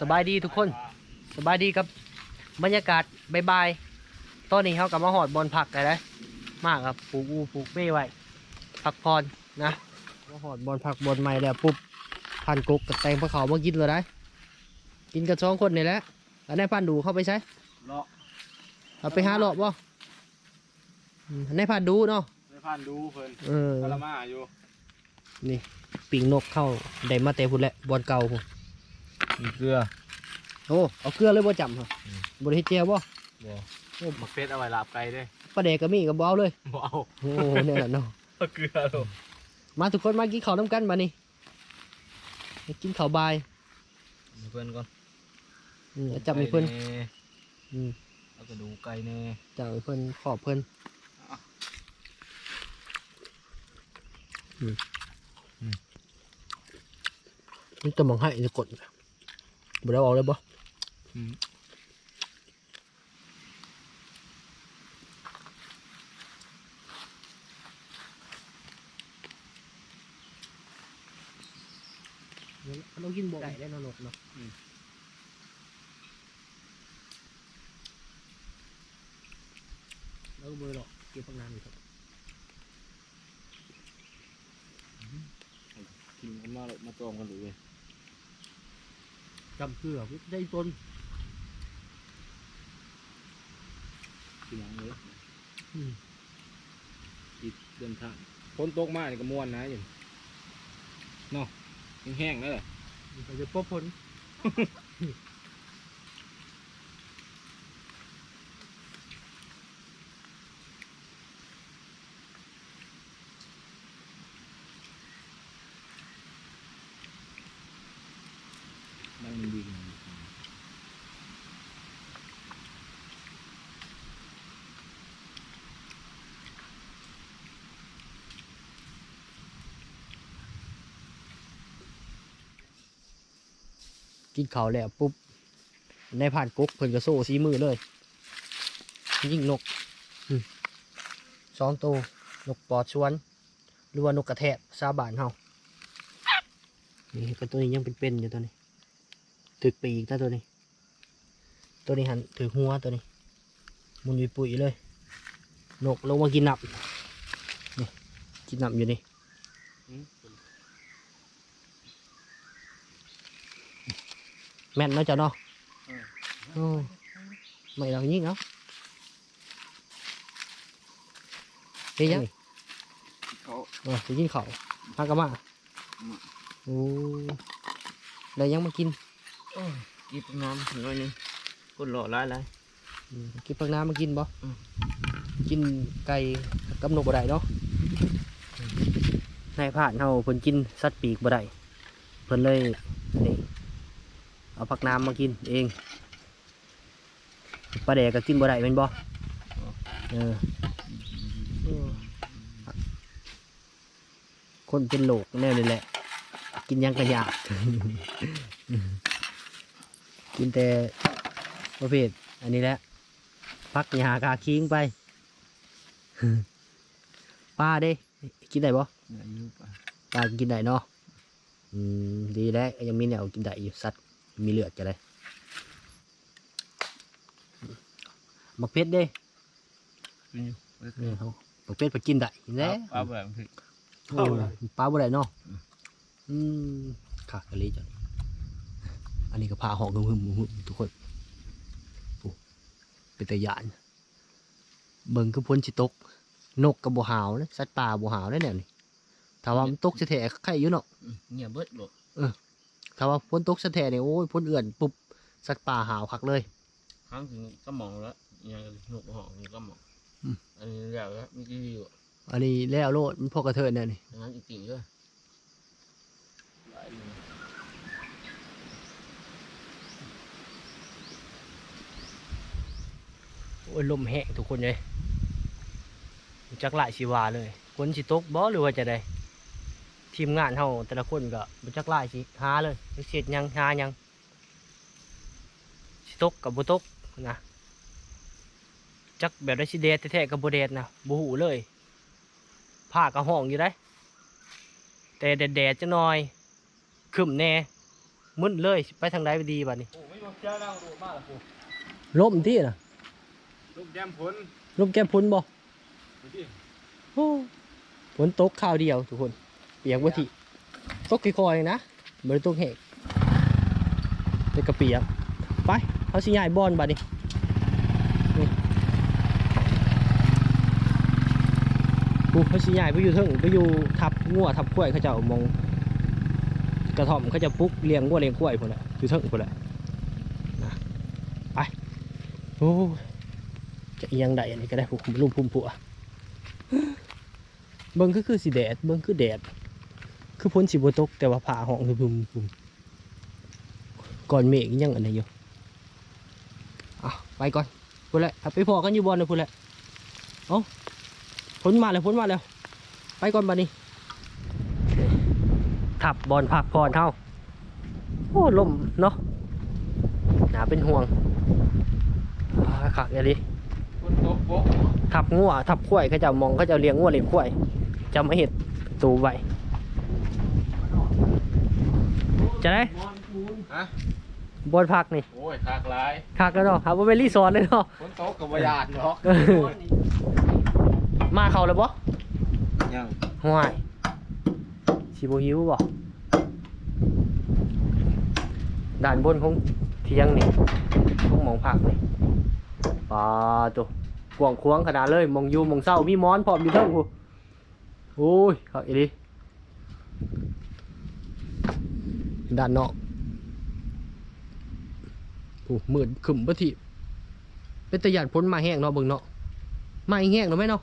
สบายดีทุกคน สบายดีครับบรรยากาศบายๆตอนนี้เขากลับมาหอดบอลผักกันเลยมากครับปลูกอูปลูกเป้ไว้พักผ่อนนะมาหอดบอลผักบอลใหม่แล้วปุ๊บพันกุกกับแตงพระเขามากินเลยได้กินกันสองคนนี่แหละอันนี้พันดูเข้าไปใช้เลาะเอาไปหาหลอบบ่อืมอันนี้พันดูเนาะไม่ผ่านดูเพิ่นเออกะละมาอยู่นี่ปิงนกเข้าได้มาแต่พุ่นแหละบอลเก่าพุ่น มีเกลือ โอ้เอาเกลือเลยบ่จำเหรออืม บริเฮ็ดเจียวบ่บ่โอ้มักเฟสเอาไว้ลาบไก่เด้ปลาแดกก็มีก็บ่เอาเลยบ่เอาโอ้เนี่ยแหละเนาะเอาเกลือลงมาทุกคนมากินข้าวน้ำกันมานี่มากินข้าวบายเพิ่นก่อนอืมเอาจับให้เพิ่นไก่แอืมเอากระดูกไก่แน่จับให้เพิ่นขอบเพิ่นอืมนี่จะมองให้จะกด บ่ได้เอาเลยบ่อืมเรากินบ่ได้ได้นอนกเนาะแล้วก็บ่หรอกเก็บพักน้ำอยู่ครับกินกันมาเลยมาจอมกันเลย จำเกลือได้ต้นกินหยังเลยอืมอีกเดินทางฝนตกมานี่ก็ม่วนนะอยู่เนาะแห้งๆเลยมันจะป๊อปพ้นมัน กินข้าวแล้วปุ๊บ ในผ่านกุ๊กเพิ่นก็โซ่สีมือเลย ยิงนกอืมสองตัวนกปอดชวน หรือว่านกกระแทกซาบานเฮานี่ก็ตัวนี้ยังเป็นๆอยู่ตัวนี้ถึกปีกนะตัวนี้ ตัวนี้หันถือหัวตัวนี้หมุนปุยๆเลย นกลงมากินหนับนี่กินหนับอยู่นี่ แม่นเนาะเจ้าเนาะโอ้ไม่เรายิงเนาะเฮ้ยยัง เขา เออไปยิงเขาพากะมาโอ้ได้ยังมากิน กินน้ำหน่อยนึงคนหล่อร้ายไร อืมกินพักน้ำมากินบ่ อืม กินไก่กับนกบ่ได้เนาะนายผ่านเฮาเพิ่นกินสัตว์ปีกบ่ได้ เพิ่นเลยนี่เอาพักน้ำมากินเองปลาแดกก็กินบ่ได้เป็นบ่เออเออคนเป็นโรคแน่นี่แหละ กินหยังกระยากกินแต่ประเภทอันนี้แหละพักยากาคิงไปป้าเด้ กินได้บ่อายุป่ะป้ากินได้เนาะอืมดีแล้วยังมีแนวกินได้อยู่สัตว์ มีเลือดจะได้มักเพชรเด้กินอยู่นี่เขามักเพชรไปกินได้แน่เอาแบบคือ โอ้ยป้าบ่ได้เนาะอืมขาดกะลีจังอันนี้ก็พาหอกหึมๆหึมๆทุกคนโอ้เป็นตะยานเบิ่งคือพ้นสิตก นกกับบัวหาวนะสัตว์ป่าบัวหาวได้แนวนี่ถ้าว่ามันตกแท้ๆใครอยู่เนาะ เงียบเบิดหรอก ถ้าว่าพ้นตกแท้ๆเนี่ยโอ้ยพ้นเอื่อนปุ๊บสัตว์ป่าหาวคักเลยครั้งถึงก็มองแล้วยังหนุกหองนี่ก็มองอืมอันนี้แล้วแล้วมีที่อยู่อันนี้แล้วโลดมันพอกระเทินเนี่ยนี่งั้นจริงๆด้วยโอ้ยลมแห้งทุกคนเลยจักหลายชีวาเลยคนสิตกบ่หรือว่าจะได้ ทีมงานเฮาแต่ละคนก็บ่จักหลายสิหาเลยเสียดหยังหาหยังสิตกกับบ่ตกนะจักแบบได้สิเดดแท้ๆกับบ่เดดนะบ่ฮู้เลยผ้าก็ห้องอยู่ได้ แต่แดดๆจังหน่อยครึ้มแน่มึนเลยไปทางใดไปดีบัดนี้โอ้ไม่บอกเจ้าเราดูมากหรอกโอ้ล่มที่น่ะลูกแยมผลล่มแก้มพุ้นบ่ดูดิโอ้ฝนตกข้าวเดียวทุกคนเปียกบ่ทีตกค่อยๆนะบ่ได้ตกแหกแต่ก็เปียกไปเขาสิย้ายบอนบัดนี่กูเขาสิยายไปอยู่เทิงไปอยู่ทับงัวทับกล้วยเขาจ้ามองกระท่อมเขาจะปลุกเลี้ยงวัวเลี้ยงกล้วยคนละอยู่เทิงคนละนะไปโอ้ยจะเอียงใดอันนี้ก็ได้ผมลุมพุ่มผัวเบิ่งคือคือสีแดดเบิ่งคือแดด คือพ้นสีบตก แต่ว่าผ่าห้องคือพุ่มพุ่มก่อนเมฆยังอันไหนอยู่อะไปก่อนพุ่นแหละเอาไปพอกันอยู่บอลเลยพุ่นแหละเอ้าพ้นมาแล้วพ้นมาแล้ว ไปก่อนบัดนี้ขับบอลพักผ่อนเท่าโอ้ลมเนาะหนาเป็นห่วงอ่าขักอย่างนี้คนตกโป๊ะทับงัวทับข้วยเขาจะมองเขาจะเลี้ยงงัวเลี้ยงข้วยจะมาเห็ดตูไว้ จะได้ฮะบอลพักนี่โอ้ยคากหลายคักแล้วเนาะครับว่าเป็นรีสอร์ทเลยเนาะคนตกกับวายานเนาะเออมาเขาเลยบ่ยังห่วยชิโบฮิวบ่ด่านบนของเทียงนี่ของหมองผักนี่ปลาตัวกวางควางขนาดเลยหมองอยู่หมองเศร้ามีหมอนพร้อมอยู่เทิงกูโอ้ยเขาอีดิ ด้านนอกโอ้มืดขึ้มบ่ทีเป็นตะหยาดพ้นมาแห้งเนาะเบิ่งเนาะมาอีแห้งเนาะไหมเนาะ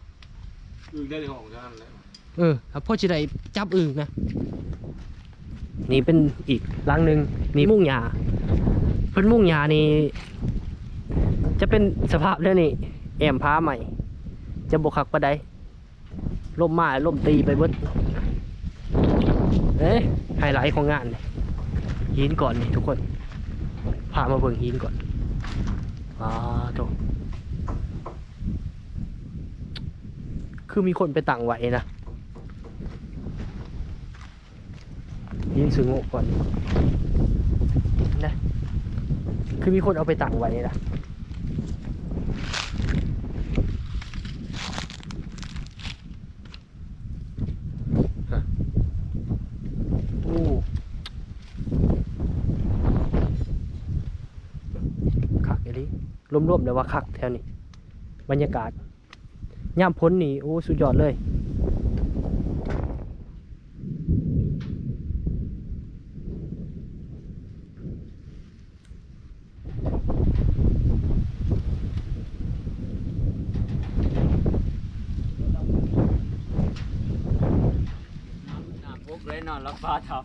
อึงได้ในห้องเท่านั้นแหละเออครับพ่อจิได้จับอึ่งนะ นี่เป็นอีกหลังหนึ่งนี่มุ่งหยาเพิ่นมุ่งหยานี่จะเป็นสภาพเรื่องนี้แอมพ้าใหม่ จะบกคักปะไดล่มมาล่มตีไปเบิดเอ๊ะไฮไลท์ของงานนี่ หินก่อนนี่ทุกคนพามาเบิ่งหินก่อนว้าโถคือมีคนไปตั้งไว้นะยินสูงกก่อนนะคือมีคนเอาไปตั้งไว้นะโอ้คักอย่างนี้ รวมๆเลยว่าคักแถวนี้ บรรยากาศย่ามพ้นนี่โอ้สุดยอดเลยน้ำพุกเลยนอนรับฟ้าทับ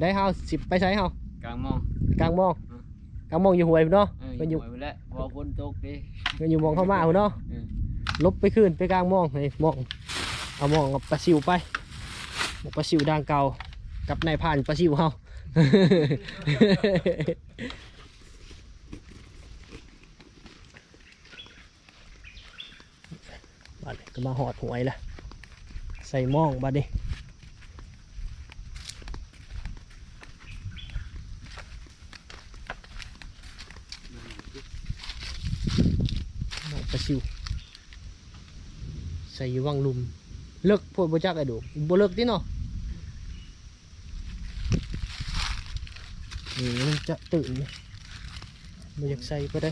ได้เฮาสิบไปใช้เฮากลางมองกลางมองอืมกลางมองอยู่หวยพุ่นเนาะ เออมันอยู่หวยไปแล้วพอฝนตกดิมันอยู่มองเข้ามาพุ่นเนาะเออลบไปขึ้นไปกลางมองนี่มองเอามองกับปลาซิวไปบอกปลาซิวดังเก่ากับนายผ่านปลาซิวเฮา บัดนี้ก็มาหอดหวยละใส่หมองบัดนี้หมองปลาซิว ใส่อยู่วังลุม เลิกพวกบ่จักไอ้ดูบ่เลิกติเนาะนี่มันจะตื่นนี่บ่อยากใส่ก็ได้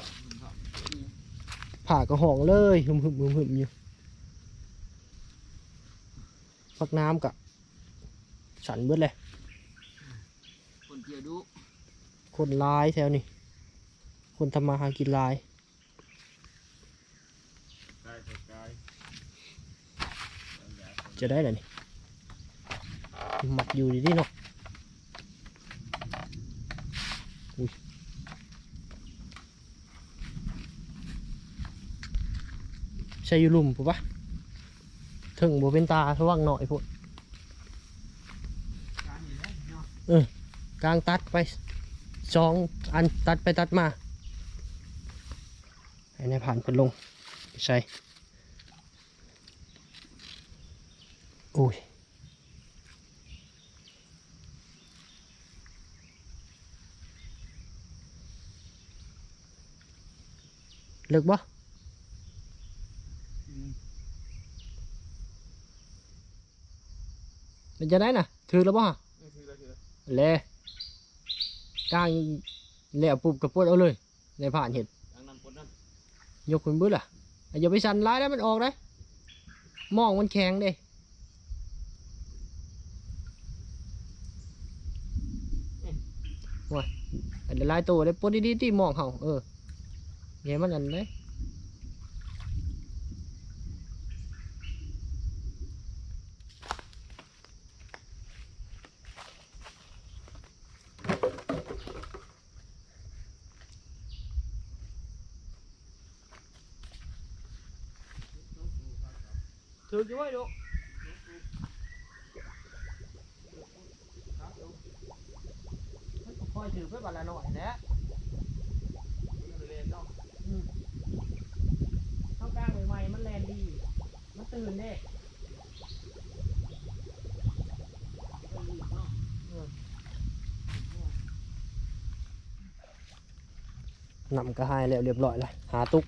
ผ่ากระห้องเลยหึมหึมหึมหึมอยู่ฟักน้ำกะสันเบิดเลย คนเที่ยวดูคนหลายแถวนี้ คนทำมาหากินหลาย กายกาย จะได้เหนี่หมักอยู่ดีๆเนาะอุ้ยใช่อยู่หลุมปุ๊บปะถึงบ่เป็นตาระวังหน่อยพวกเออกลางตัดไปสองอันตัดไปตัดมา ให้นายผ่านเพิ่นลง ใช่ อุ้ยลึกบ่มันจะได้น่ะ ถือแล้วบ่ฮะเลยกลางแล่วปุบกระปุดเอาเลย ในผ่านเห็ดยกคุณบื้อล่ะอย่าไปสั่นร้ายได้มันออกเลยมองมันแข็งเด้ ว่าอันเดลายตัวได้ปดดีๆที่มองเขาเออเงี้ยมันอันเลย ถือกี่ไว้ดูคอยถือเพื่อบาละหน่อยนะอืมเข้ากลางใหม่ๆมันแลนดี มันตื่นเด้ นำกระหายแล้วเรียบร้อยแล้วหาตุก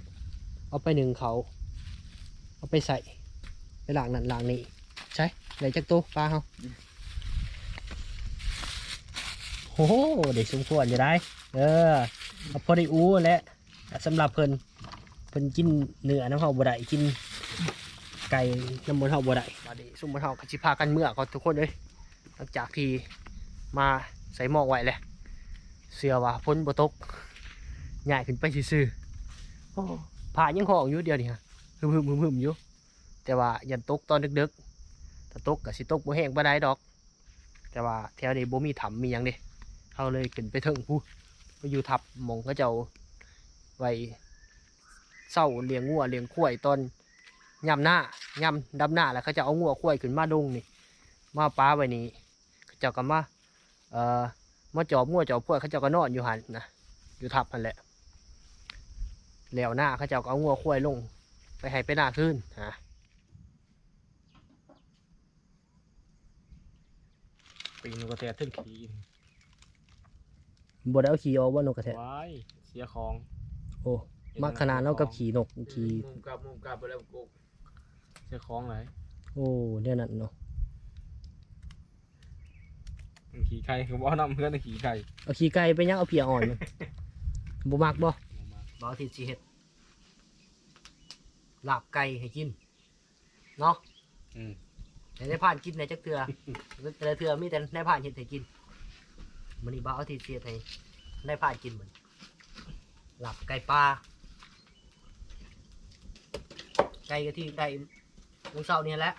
เอาไปหนึ่งเขา เอาไปใส่ไปหลางนั่นล้างนี่ใช่ไหนจักตัวปลาเฮาโอ้โหเด็กสมควรจะได้ เออเอาพอได้อู้และสำหรับเพิ่นเพิ่นกินเนื้อน้ำเฮาบ่ได้กินไก่น้ำมันเฮาบ่ได้มาดิซุ่มมันเฮาก็สิพากันเมื่อก่อนทุกคนเลยหลังจากที่มาใส่หมอกไว้แหละเสือว่าพ้นบตก ใหญ่ขึ้นไปซื่อๆโอ้ผ่ายังห้องอยู่เดียวนี่ฮะหึมๆหึมๆอยู่ แต่ว่ายันตกตอนดึกๆถ้าตกก็สิตกบ่แห้งบ่ได้ดอก แต่ว่าแถวนี้บ่มีถ้ำมีหยังเด้เขาเลยขึ้นไปเทิงผู้ไปอยู่ทับหมองเขาเจ้าไว้เศร้าเลี้ยงงัวเลี้ยงควายตอนยำหน้ายำดำหน้าแล้วเขาจะเอางัวควายขึ้นมาดงนี่มาป้าไว้นี่เขาเจ้าก็มาเอ่อมาจอบงัวจอบควายเขาเจ้าก็นอนอยู่หันนะอยู่ทับนั่นแหละ แล้วหน้าเขาเจ้าก็เอางัวควายลง ไปให้ไปหน้าขึ้นฮะปีนกระแตทึ่งขี่บได้เอาขี่ออกว่านกกระแทกว้ายเสียของ โอ้มักขนาดเนาะกับขี่นกขี่มุมกลับมุมกลับไปแล้วกูเสียของไหนโอ้เดี๋ยวนั้นเนาะมันขี่ไข่คือว่าน้ำเพื่อนขี่ไข่เอาขี่ไก่ไปยังเอาเพียอ่อนมันบ่มักบ่ บ่ทิสิเฮ็ดลาบไก่ให้กิน เนาะอืม แต่ในผ่านกินในจักเทือ แต่ละเทือมีแต่ในผ่านเฮ็ดให้กินมื้อนี้บ่เอาทิสิเฮ็ดให้ในผ่านกินเหมือนลาบไก่ปลาไก่ก็ที่ได้มื้อเช้านี่แหละ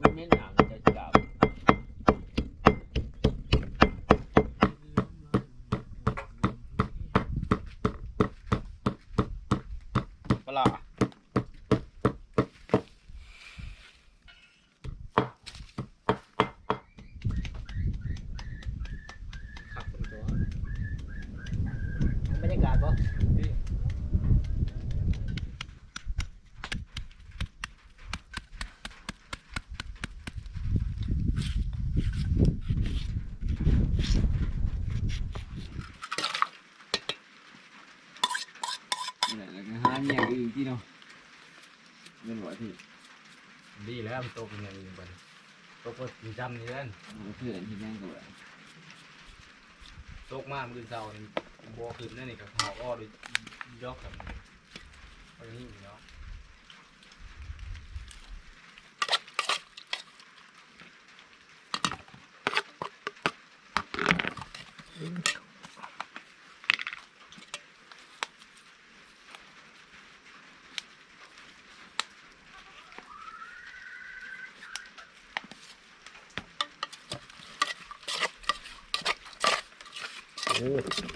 มันเน้นหนังจะกลับ ปลาขับคนตัว บรรยากาศบ่ นี่ นี่แหละแล้วก็หาเนี่ยอื่นที่เนาะเงินหัวที่ ดีแล้วมันโตเป็นยังไงบ้างโตก็มีจำนี่เล่นเพื่อนที่นั่งกับโตกมากมือเสานี่บัวขึ้นนั่นนี่กับหอกอ้อด้วยยอกกับเอาอย่างนี้อยู่เนาะ โ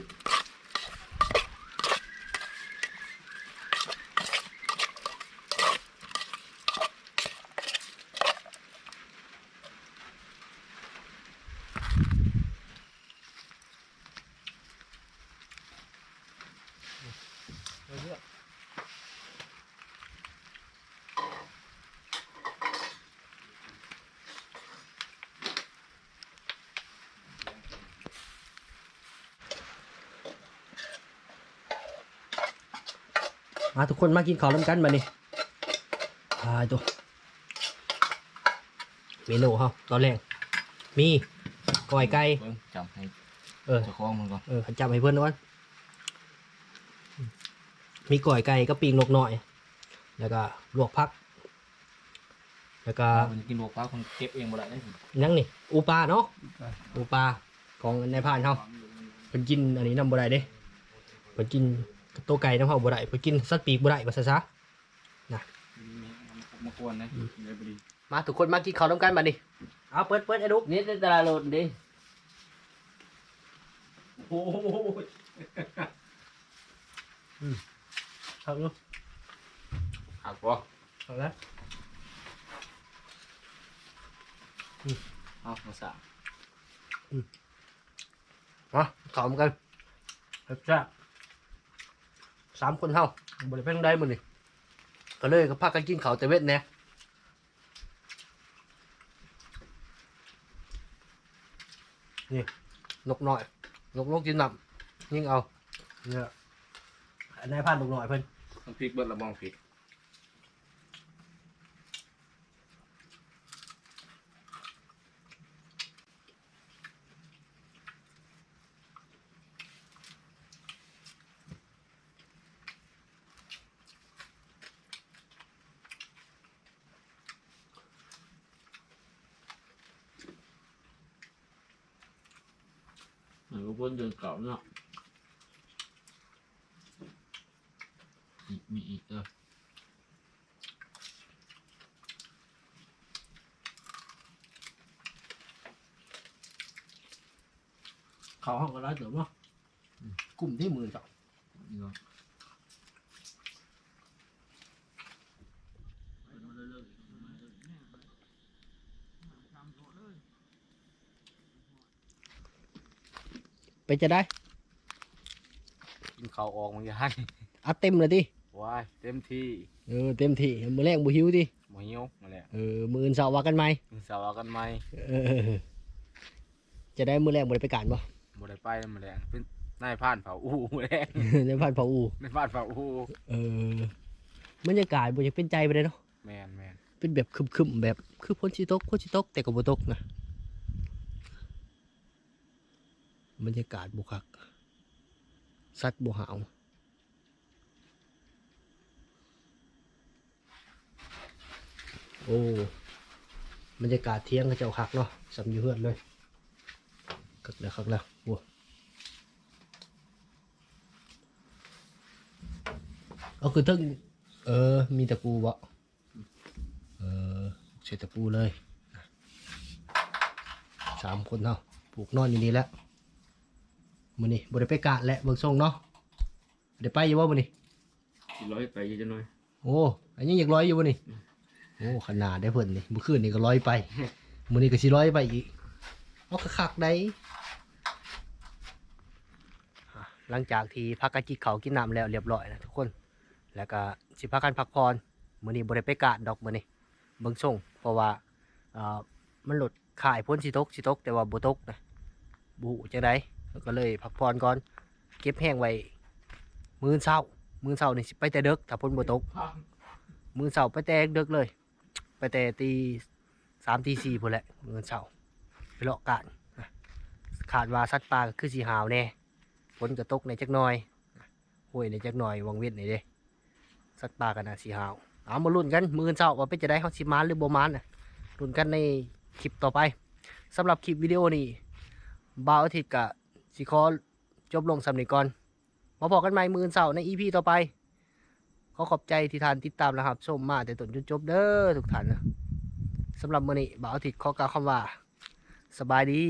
มาทุกคนมากินข้าวร่วมกันมานี่ตายตัวเมนูเฮาตอนแรกมีก้อยไก่เบิ่งจำให้เออเจ้าของมันก่อนเออจำให้เพื่อนด้วยมีก่อยไก่ก็ปีงนกหน่อย แล้วก็ลวกพัก แล้วก็ มันกินลวกปลาคนเก็บเองบ่ได้เด้นั่งนี่อูปลาเนาะอูปลาของในพานเขาเป็นกินอันนี้นำบ่ได้เด้เป็นกิน ตัวไก่น้ำเผาบ่ได้เป็นกินสัตว์ปีกบ่ได้ว่าซะซะมากวนนะเลยบดีมาทุกคนมากินข้าวร่วมกันมาดิเอาเปิดเปิดไอ้ดุกนี่ตลาดโลดดิโอ้โหเอาลูกหักบ่เอาละเอามาสามมาข้าวร่วมกันแซ่บๆ สามคนเฮาบ่ได้เพิ่งได้มื้อนี่ก็เลยก็พากันกินข้าวแต่เวทแหน่นี่นกน้อยนกนกกินน้ำยิงเอาเนี่ยอันนายพานนกน้อยเพิ่นต้องพริกเบิดละมองพริก หมือนกับเพื่อนเดินเก่าเนาะอีกมีอีกเด้อเขาห้องก็ได้เดี๋ยวเนาะกลุ่มที่มือจ้ะนี่ก็ ไปจะได้กินข้าวออกมันจะให้อัดเต็มเลยดิว้ายเต็มที่เออเต็มที่มือแรกบุหิวดิหมูหิวมาแล้วเออมืออื่นเสาร์ว่ากันไหมกินสาวกันไหมเออจะได้มือแรกบ่ได้ไปการบ่บ่ได้ไปแล้วมาแล้วเป็นนายผ่านเผาอู้มาแล้วในพันเผาอูนายผ่านเผาอู้เออบรรยากาศบ่จะเป็นใจไปเลยเนาะแมนแมนเป็นแบบคึมๆแบบคือพ้นชิตกพ้นชิตกแต่ก็บ่ตกนะ บรรยากาศบุคักสัตว์บ่หาวโอ้บรรยากาศเที่ยงก็เจ้าคักเนาะสำยู่เฮือนเลยคักแล้วคักแล้วโอ้เอาคือทึ่งเออ มีตะปูบ่เออเสร็จตะปูเลยสามคนเนาะปลูกนอนอยู่นี่แล้ว มือนี่บริไปกะและเบิกส่งเนาะเดี๋ยวไปอยู่ว่ามือนี่สิร้อยไปจะหน่อย โอ้อันนี้อยากร้อยอยู่บ่นี่โอ้ขนาดได้เพิ่นนี่เมื่อคืนนี่ก็ร้อยไปมือนี่ก็สิร้อยไปอีกเอาคักๆได้อะหลังจากที่พักกันจิกเขาวกินน้ำแล้วเรียบร้อยนะทุกคน แล้วก็สิพักกันพักผ่อนมือนี้บริไปกะดอกมือนี่เบิ่งส่งเพราะว่าเอ่อมันหลดขายพ้นสิตกสิตกแต่ว่าบ่ตกนะบูจังได ก็เลยพักผ่อนก่อน เก็บแห้งไว้มื้อเช้า มื้อเช้านี่สิไปแต่เด็กถ้าพ้นบ่ตก มื้อเช้าไปแต่เด็กเลย ไปแต่ตีสามตีสี่พุ่นแหละมื้อเช้าไปเลาะกานขาดว่าสัตว์ป่าก็คือสิหาวแน่ฝนก็ตกในจักหน่อยห้วยในจักหน่อยวังเวียนนี่เด้สัตว์ป่าก็น่าสิหาวเอามาลุ้นกันมือเช้าว่าเป็นจะได้เขาสิมานหรือบ่มานน่ะลุ้นกันในคลิปต่อไปสำหรับคลิปวิดีโอนี้บ่าวอาทิตย์กับ สิขอจบลงสำนีก่อน มาพอกันใหม่มือเช้าในอีพีต่อไป ขอขอบใจที่ทานติดตามนะครับชมมาแต่ต้นจนจบเด้อทุกท่านนะสำหรับมื้อนี้บ่าวอาทิตย์ขอกล่าวคำว่า สบายดี